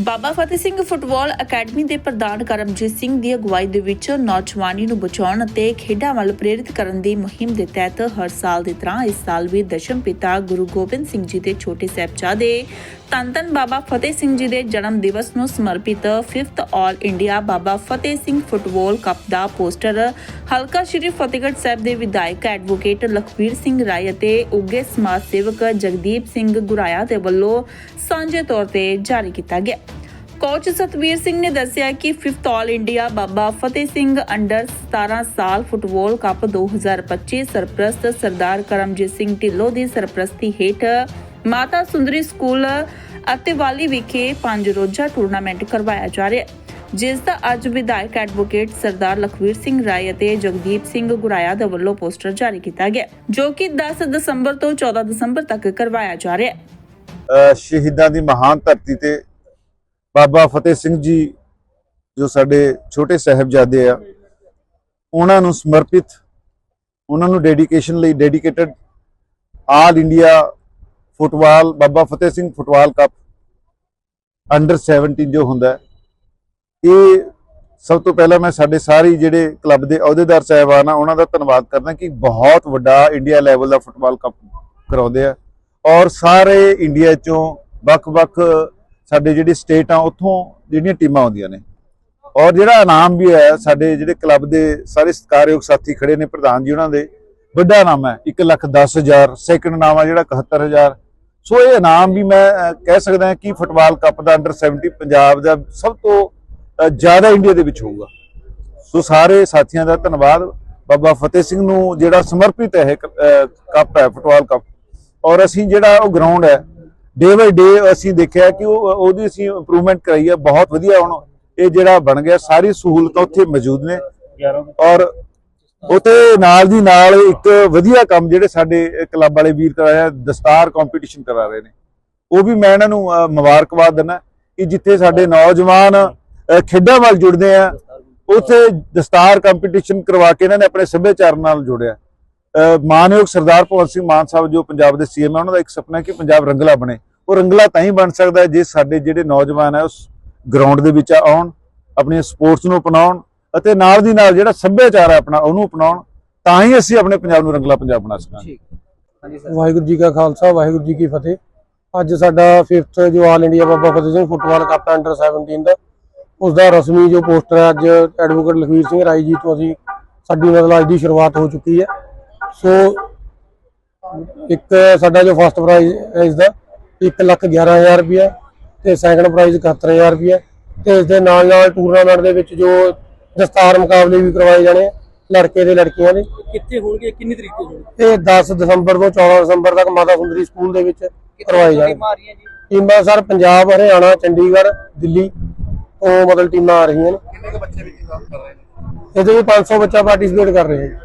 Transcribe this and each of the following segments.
ਬਾਬਾ Fateh Singh football academy ਦੇ ਪ੍ਰਧਾਨ ਕਰਮਜੀਤ ਸਿੰਘ ਦੀ ਅਗਵਾਈ ਦੇ ਵਿੱਚ ਨੌਜਵਾਨੀ ਨੂੰ ਬਚਾਉਣ ਅਤੇ ਖੇਡਾਂ ਵੱਲ ਪ੍ਰੇਰਿਤ ਕਰਨ ਦੀ ਮੁਹਿੰਮ ਦੇ ਤਹਿਤ ਹਰ ਸਾਲ ਦੀ ਤਰ੍ਹਾਂ ਇਸ ਸਾਲ ਵੀ ਦਸ਼ਮ ਪਿਤਾ ਗੁਰੂ ਗੋਬਿੰਦ ਸਿੰਘ ਜੀ ਦੇ ਛੋਟੇ ਸਾਹਿਬਜ਼ਾਦੇ ਧੰਨ ਧੰਨ ਬਾਬਾ ਫਤਿਹ ਸਿੰਘ ਜੀ ਦੇ ਜਨਮ ਦਿਵਸ ਨੂੰ ਸਮਰਪਿਤ 5th All India Baba Fateh Singh football cup ਦਾ ਪੋਸਟਰ ਹਲਕਾ ਸ਼੍ਰੀ ਫਤਿਹਗੜ੍ਹ ਸਾਹਿਬ ਦੇ ਵਿਧਾਇਕ ਐਡਵੋਕੇਟ ਲਖਵੀਰ ਸਿੰਘ ਰਾਏ ਅਤੇ ਉੱਗੇ ਸਮਾਜ ਸੇਵਕ ਜਗਦੀਪ ਸਿੰਘ ਗੁਰਾਇਆ ਦੇ ਵੱਲੋਂ ਸਾਂਝੇ ਤੌਰ ਤੇ ਜਾਰੀ ਕੀਤਾ ਗਿਆ। ਕੋਚ ਸਤਵੀਰ ਸਿੰਘ ਨੇ ਦੱਸਿਆ ਕਿ 5th ਆਲ ਇੰਡੀਆ ਬਾਬਾ ਫਤਿਹ ਸਿੰਘ ਅੰਡਰ 17 ਸਾਲ ਫੁੱਟਬਾਲ ਕੱਪ 2025 ਸਰਪ੍ਰਸਤ ਸਰਦਾਰ ਕਰਮਜੀਤ ਸਿੰਘ ਢਿੱਲੋਂ ਦੀ ਸਰਪ੍ਰਸਤੀ ਹੇਠ ਮਾਤਾ ਸੁੰਦਰੀ ਸਕੂਲ ਅਤੇਵਾਲੀ ਵਿਖੇ ਪੰਜ ਰੋਜ਼ਾ ਟੂਰਨਾਮੈਂਟ ਕਰਵਾਇਆ ਜਾ ਰਿਹਾ ਹੈ, ਜਿਸ ਦਾ ਅੱਜ ਵਿਧਾਇਕ ਐਡਵੋਕੇਟ ਸਰਦਾਰ ਲਖਵੀਰ ਸਿੰਘ ਰਾਏ ਅਤੇ ਜਗਦੀਪ ਸਿੰਘ ਗੁਰਾਇਆ ਦੇ ਵੱਲੋਂ ਪੋਸਟਰ ਜਾਰੀ ਕੀਤਾ ਗਿਆ, ਜੋ ਕਿ 10 ਦਸੰਬਰ ਤੋਂ 14 ਦਸੰਬਰ ਤੱਕ ਕਰਵਾਇਆ ਜਾ ਰਿਹਾ ਹੈ। ਸ਼ਹੀਦਾਂ ਦੀ ਮਹਾਨ ਧਰਤੀ ਤੇ ਬਾਬਾ ਫਤਿਹ ਸਿੰਘ ਜੀ ਜੋ ਸਾਡੇ ਛੋਟੇ ਸਾਹਿਬਜ਼ਾਦੇ ਆ, ਉਹਨਾਂ ਨੂੰ ਸਮਰਪਿਤ, ਉਹਨਾਂ ਨੂੰ ਡੈਡੀਕੇਸ਼ਨ ਲਈ dedicated all India football Baba Fateh Singh football cup under 17 ਜੋ ਹੁੰਦਾ ਇਹ ਸਭ ਤੋਂ ਪਹਿਲਾਂ ਮੈਂ ਸਾਡੇ ਸਾਰੇ ਜਿਹੜੇ ਕਲੱਬ ਦੇ ਅਹੁਦੇਦਾਰ ਸਾਹਿਬਾਨ ਆ, ਉਹਨਾਂ ਦਾ ਧੰਨਵਾਦ ਕਰਦਾ ਕਿ ਬਹੁਤ ਵੱਡਾ ਇੰਡੀਆ ਲੈਵਲ ਦਾ ਫੁੱਟਬਾਲ ਕੱਪ ਕਰਾਉਂਦੇ ਆ ਔਰ ਸਾਰੇ ਇੰਡੀਆ ਚੋਂ ਵੱਖ-ਵੱਖ ਸਾਡੇ ਜਿਹੜੀ ਸਟੇਟ ਆ, ਉੱਥੋਂ ਜਿਹੜੀਆਂ ਟੀਮਾਂ ਆਉਂਦੀਆਂ ਨੇ। ਔਰ ਜਿਹੜਾ ਇਨਾਮ ਵੀ ਹੈ ਸਾਡੇ ਜਿਹੜੇ ਕਲੱਬ ਦੇ ਸਾਰੇ ਸਤਿਕਾਰਯੋਗ ਸਾਥੀ ਖੜੇ ਨੇ, ਪ੍ਰਧਾਨ ਜੀ ਉਹਨਾਂ ਦੇ, ਵੱਡਾ ਇਨਾਮ ਹੈ। 1 ਲੱਖ 10 ਹਜ਼ਾਰ ਸੈਕਿੰਡ ਇਨਾਮ ਆ ਜਿਹੜਾ 71000 ਸੋ ਇਹ ਇਨਾਮ ਵੀ ਮੈਂ ਕਹਿ ਸਕਦਾ ਕਿ ਫੁੱਟਬਾਲ ਕੱਪ ਦਾ ਅੰਡਰ 70 ਪੰਜਾਬ ਦਾ ਸਭ ਤੋਂ ਜ਼ਿਆਦਾ ਇੰਡੀਆ ਦੇ ਵਿੱਚ ਹੋਊਗਾ। ਸੋ ਸਾਰੇ ਸਾਥੀਆਂ ਦਾ ਧੰਨਵਾਦ। ਬਾਬਾ ਫਤਿਹ ਸਿੰਘ ਨੂੰ ਜਿਹੜਾ ਸਮਰਪਿਤ ਹੈ ਇਹ ਕੱਪ ਹੈ, ਫੁੱਟਬਾਲ ਕੱਪ। ਔਰ ਅਸੀਂ ਜਿਹੜਾ ਉਹ ਗਰਾਊਂਡ ਹੈ ਡੇ ਬਾਈ ਡੇ ਅਸੀਂ ਦੇਖਿਆ ਕਿ ਉਹ, ਉਹਦੀ ਅਸੀਂ ਇੰਪਰੂਵਮੈਂਟ ਕਰਾਈ ਹੈ, ਬਹੁਤ ਵਧੀਆ ਹੁਣ ਇਹ ਜਿਹੜਾ ਬਣ ਗਿਆ, ਸਾਰੀ ਸਹੂਲਤਾਂ ਉੱਥੇ ਮੌਜੂਦ ਨੇ। ਔਰ ਉਤੇ ਨਾਲ ਦੀ ਨਾਲ ਇੱਕ ਵਧੀਆ ਕੰਮ ਜਿਹੜੇ ਸਾਡੇ ਕਲੱਬ ਵਾਲੇ ਵੀਰ ਕਰਾਇਆ ਦਸਤਾਰ ਕੰਪੀਟੀਸ਼ਨ ਕਰਾ ਰਹੇ ਨੇ। ਉਹ ਵੀ ਮੈਂ ਇਹਨਾਂ ਨੂੰ ਮੁਬਾਰਕਬਾਦ ਦਿੰਦਾ ਕਿ ਜਿੱਥੇ ਸਾਡੇ ਨੌਜਵਾਨ ਖੇਡਾਂ ਵੱਲ ਜੁੜਦੇ ਆ, ਉੱਥੇ ਦਸਤਾਰ ਕੰਪੀਟੀਸ਼ਨ ਕਰਵਾ ਕੇ ਇਹਨਾਂ ਨੇ ਆਪਣੇ ਸੱਭਿਆਚਾਰ ਨਾਲ ਜੋੜਿਆ। ਮਾਨਯੋਗ ਸਰਦਾਰ ਭਗਵੰਤ ਸਿੰਘ ਮਾਨ ਸਾਹਿਬ ਜੋ ਪੰਜਾਬ ਦੇ ਸੀਐਮ ਹੈ ਉਹਨਾਂ ਦਾ ਇੱਕ ਸੁਪਨਾ ਹੈ ਕਿ ਪੰਜਾਬ ਰੰਗਲਾ ਬਣੇ। ਉਹ ਰੰਗਲਾ ਤਾਂ ਹੀ ਬਣ ਸਕਦਾ ਜੇ ਸਾਡੇ ਜਿਹੜੇ ਨੌਜਵਾਨ ਹੈ ਉਸ ਗਰਾਊਂਡ ਦੇ ਵਿੱਚ ਆਉਣ ਆਪਣੀਆਂ ਸਪੋਰਟਸ ਨੂੰ ਅਪਣਾਉਣ ਅਤੇ ਨਾਲ ਦੀ ਨਾਲ ਜਿਹੜਾ ਸੱਭਿਆਚਾਰ ਹੈ ਆਪਣਾ ਉਹਨੂੰ ਅਪਣਾਉਣ ਤਾਂ ਹੀ ਅਸੀਂ ਆਪਣੇ ਪੰਜਾਬ ਨੂੰ ਰੰਗਲਾ ਪੰਜਾਬ ਬਣਾ ਸਕਾਂਗੇ। ਵਾਹਿਗੁਰੂ ਜੀ ਕਾ ਖਾਲਸਾ ਵਾਹਿਗੁਰੂ ਜੀ ਕੀ ਫਤਿਹ। ਅੱਜ ਸਾਡਾ 5th ਜੋ All India Baba Fateh Singh football cup under 17 ਦਾ ਉਸ ਦਾ ਰਸਮੀ ਜੋ ਪੋਸਟਰ ਹੈ ਅੱਜ ਐਡਵੋਕੇਟ ਲਖਵੀਰ ਸਿੰਘ ਰਾਈ ਜੀ ਤੋਂ ਅਸੀਂ ਸਾਡੀ ਮਤਲਬ ਅੱਜ ਦੀ ਸ਼ੁਰੂਆਤ ਹੋ ਚੁੱਕੀ ਹੈ। ਸੋ ਇੱਕ ਸਾਡਾ ਜੋ ਫਸਟ ਪ੍ਰਾਈਜ਼ ਹੈ ਇਸ ਦਾ 1 ਲੱਖ 11000 ਰੁਪਇਆ ਤੇ ਸੈਕੰਡ ਪ੍ਰਾਈਜ਼ 71000 ਰੁਪਇਆ ਤੇ ਇਸ ਦੇ ਨਾਲ ਨਾਲ ਟੂਰਨਾਮੈਂਟ ਦੇ ਵਿੱਚ ਜੋ ਦਸਤਾਰ ਮੁਕਾਬਲੇ ਵੀ ਕਰਵਾਏ ਜਾਣੇ ਆ, ਲੜਕੇ ਤੇ ਲੜਕੀਆਂ ਦੇ। ਕਿੱਥੇ ਹੋਣਗੇ? ਕਿੰਨੀ ਤਰੀਕ ਤੋਂ ਹੋਣਗੇ? ਇਹ 10 ਦਸੰਬਰ ਤੋਂ 14 ਦਸੰਬਰ ਤੱਕ ਮਾਤਾ ਸੁੰਦਰੀ ਸਕੂਲ ਦੇ ਵਿੱਚ ਕਰਵਾਏ ਜਾਣਗੇ ਟੀਮਾਂ ਸਰ ਪੰਜਾਬ ਹਰਿਆਣਾ ਚੰਡੀਗੜ੍ਹ ਦਿੱਲੀ ਤੋਂ ਮਤਲਬ ਟੀਮਾਂ ਆ ਰਹੀਆਂ ਨੇ। ਕਿੰਨੇ ਕੁ ਬੱਚੇ ਵੀ ਕੰਮ ਕਰ ਰਹੇ ਨੇ? ਇਹਦੇ ਵਿੱਚ 500 ਬੱਚਾ ਪਾਰਟਿਸਿਪੇਟ ਕਰ ਰਹੇ ਹੈ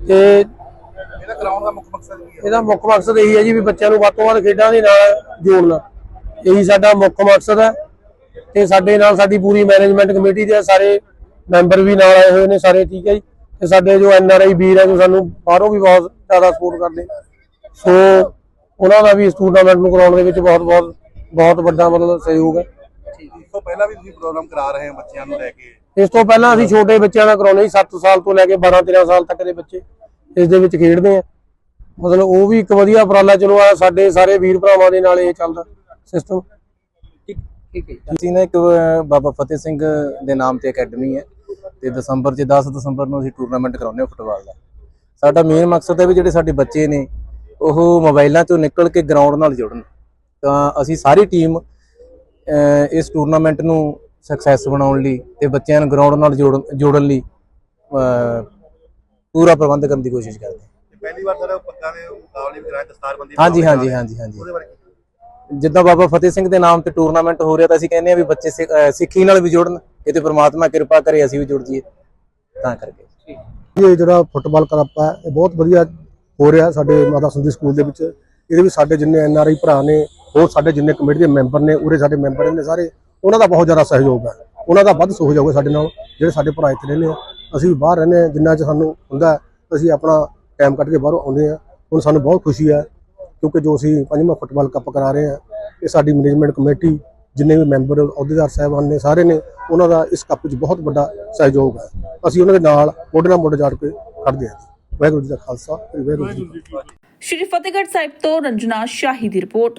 ਤੇ ਗਰਾਊਂਡ ਦਾ ਮੁੱਖ ਮਕਸਦ ਕੀ ਹੈ? ਇਹਦਾ ਮੁੱਖ ਮਕਸਦ ਇਹੀ ਹੈ ਜੀ ਵੀ ਬੱਚਿਆਂ ਨੂੰ ਵੱਧ ਤੋਂ ਵੱਧ ਖੇਡਾਂ ਦੇ ਨਾਲ ਜੋੜਨਾ। ਇਹੀ ਸਾਡਾ ਮੁੱਖ ਮਕਸਦ ਹੈ ਤੇ ਸਾਡੇ ਨਾਲ ਸਾਡੀ ਪੂਰੀ ਮੈਨੇਜਮੈਂਟ ਕਮੇਟੀ ਦੇ ਸਾਰੇ ਮੈਂਬਰ ਵੀ ਨਾਲ ਆਏ ਹੋਏ ਨੇ ਸਾਰੇ ਠੀਕ ਹੈ ਜੀ? ਤੇ ਸਾਡੇ ਜੋ ਐਨ ਆਰ ਆਈ ਵੀਰ ਹੈ ਜੋ ਸਾਨੂੰ ਬਾਹਰੋਂ ਵੀ ਬਹੁਤ ਜ਼ਿਆਦਾ ਸਪੋਰਟ ਕਰਦੇ। ਸੋ ਉਹਨਾਂ ਦਾ ਵੀ ਇਸ ਟੂਰਨਾਮੈਂਟ ਨੂੰ ਕਰਾਉਣ ਦੇ ਵਿੱਚ ਬਹੁਤ ਬਹੁਤ ਬਹੁਤ ਵੱਡਾ ਮਤਲਬ ਸਹਿਯੋਗ ਹੈ। ਠੀਕ। ਇਸ ਤੋਂ ਪਹਿਲਾਂ ਵੀ ਤੁਸੀਂ ਪ੍ਰੋਗਰਾਮ ਕਰਾ ਰਹੇ ਹੋ ਬੱਚਿਆਂ ਨੂੰ ਲੈ ਕੇ? ਇਸ ਤੋਂ ਪਹਿਲਾਂ ਅਸੀਂ ਛੋਟੇ ਬੱਚਿਆਂ ਦਾ ਕਰਾਉਣੇ ਸੀ 7 ਸਾਲ ਤੋਂ ਲੈ ਕੇ 12 13 ਸਾਲ ਤੱਕ ਦੇ ਬੱਚੇ। ਇਸ ਦੇ ਵਿੱਚ ਖੇਡਦੇ ਆ। ਮਤਲਬ ਉਹ ਵੀ ਇੱਕ ਵਧੀਆ ਉਪਰਾਲਾ ਚਲੋ ਆ ਸਾਡੇ ਸਾਰੇ ਵੀਰ ਭਰਾਵਾਂ ਦੇ ਨਾਲ ਇਹ ਚੱਲਦਾ ਸਿਸਟਮ ਠੀਕ ਠੀਕ ਹੈ ਅਸੀਂ ਨਾ ਇੱਕ ਬਾਬਾ ਫਤਿਹ ਸਿੰਘ ਦੇ ਨਾਮ ਤੇ ਅਕੈਡਮੀ ਹੈ ਤੇ ਦਸੰਬਰ ਚ 10 ਦਸੰਬਰ ਨੂੰ ਅਸੀਂ ਟੂਰਨਾਮੈਂਟ ਕਰਾਉਂਦੇ ਹਾਂ ਫੁੱਟਬਾਲ ਦਾ। ਸਾਡਾ ਮੇਨ ਮਕਸਦ ਹੈ ਵੀ ਜਿਹੜੇ ਸਾਡੇ ਬੱਚੇ ਨੇ ਉਹ ਮੋਬਾਈਲਾਂ ਤੋਂ ਨਿਕਲ ਕੇ ਗਰਾਊਂਡ ਨਾਲ ਜੁੜਨ। ਤਾਂ ਅਸੀਂ ਸਾਰੀ ਟੀਮ ਇਸ ਟੂਰਨਾਮੈਂਟ ਨੂੰ ਸਕਸੈਸ ਬਣਾਉਣ ਲਈ ਤੇ ਬੱਚਿਆਂ ਨੂੰ ਗਰਾਊਂਡ ਨਾਲ ਜੋੜਨ ਲਈ ਪੂਰਾ ਪ੍ਰਬੰਧ ਕਰਨ ਦੀ ਕੋਸ਼ਿਸ਼ ਕਰਦੇ ਹਾਂ। ਪਹਿਲੀ ਵਾਰ ਸਰ ਪੱਗਾਂ ਦੇ ਮੁਕਾਬਲੇ ਵੀ ਕਰਾਏ ਦਸਤਾਰਬੰਦੀ ਹਾਂਜੀ ਹਾਂਜੀ ਹਾਂਜੀ ਹਾਂਜੀ। ਉਹਦੇ ਬਾਰੇ ਕੀ? ਜਿੱਦਾਂ ਬਾਬਾ ਫਤਿਹ ਸਿੰਘ ਦੇ ਨਾਮ ਤੇ ਟੂਰਨਾਮੈਂਟ ਹੋ ਰਿਹਾ ਤਾਂ ਅਸੀਂ ਕਹਿੰਦੇ ਆ ਵੀ ਬੱਚੇ ਸਿੱਖ- ਨਾਲ ਵੀ ਜੁੜਨ ਕਿਤੇ ਪ੍ਰਮਾਤਮਾ ਕਿਰਪਾ ਕਰੇ ਅਸੀਂ ਵੀ ਜੁੜ ਜਾਈਏ ਤਾਂ ਕਰਕੇ। ਇਹ ਜਿਹੜਾ ਫੁੱਟਬਾਲ ਕਲੱਬ ਹੈ ਇਹ ਬਹੁਤ ਵਧੀਆ ਹੋ ਰਿਹਾ ਸਾਡੇ ਮਾਤਾ ਸੁੰਦੀ ਸਕੂਲ ਦੇ ਵਿੱਚ। ਇਹਦੇ ਵਿੱਚ ਸਾਡੇ ਜਿੰਨੇ ਐਨ ਆਰ ਆਈ ਭਰਾ ਨੇ ਹੋਰ ਸਾਡੇ ਜਿੰਨੇ ਕਮੇਟੀ ਦੇ ਮੈਂਬਰ ਨੇ ਉਰੇ ਸਾਡੇ ਮੈਂਬਰ ਨੇ ਸਾਰੇ ਉਹਨਾਂ ਦਾ ਬਹੁਤ ਜ਼ਿਆਦਾ ਸਹਿਯੋਗ ਹੈ। ਉਹਨਾਂ ਦਾ ਵੱਧ ਸਹਿਯੋਗ ਹੈ ਸਾਡੇ ਨਾਲ ਜਿਹੜੇ ਸਾਡੇ ਭਰਾ ਇੱਥੇ ਰਹਿੰਦੇ ਆ। ਅਸੀਂ ਵੀ ਬਾਹਰ ਰਹਿੰਦੇ ਹਾਂ ਜਿੰਨਾ ਚ ਸਾਨੂੰ ਹੁੰਦਾ ਅਸੀਂ ਆਪਣਾ ਟਾਈਮ ਕੱਢ ਕੇ ਬਾਹਰੋਂ ਆਉਂਦੇ ਆ। ਹੁਣ ਸਾਨੂੰ ਬਹੁਤ ਖੁਸ਼ੀ ਹੈ ਕਿਉਂਕਿ ਜੋ ਅਸੀਂ ਪੰਜਵਾਂ ਫੁੱਟਬਾਲ ਕੱਪ ਕਰਾ ਰਹੇ ਹਾਂ ਇਹ ਸਾਡੀ ਮੈਨੇਜਮੈਂਟ ਕਮੇਟੀ ਜਿੰਨੇ ਵੀ ਮੈਂਬਰ ਅਹੁਦੇਦਾਰ ਸਾਹਿਬਾਨ ਨੇ, ਸਾਰੇ ਨੇ ਉਹਨਾਂ ਦਾ ਇਸ ਕੱਪ ਵਿੱਚ ਬਹੁਤ ਵੱਡਾ ਸਹਿਯੋਗ ਹੈ ਅਸੀਂ ਉਹਨਾਂ ਦੇ ਨਾਲ ਮੋਢੇ ਨਾਲ ਮੋਢੇ ਜੋੜ ਕੇ ਖੜਦੇ ਹਾਂ ਵਾਹਿਗੁਰੂ ਜੀ ਦਾ ਖਾਲਸਾ ਵਾਹਿਗੁਰੂ ਜੀ ਕੀ ਫਤਿਹ। ਸ਼੍ਰੀ ਫਤਿਹਗੜ੍ਹ ਸਾਹਿਬ ਤੋਂ ਰੰਜਨਾ ਸ਼ਾਹੀ ਦੀ ਰਿਪੋਰਟ।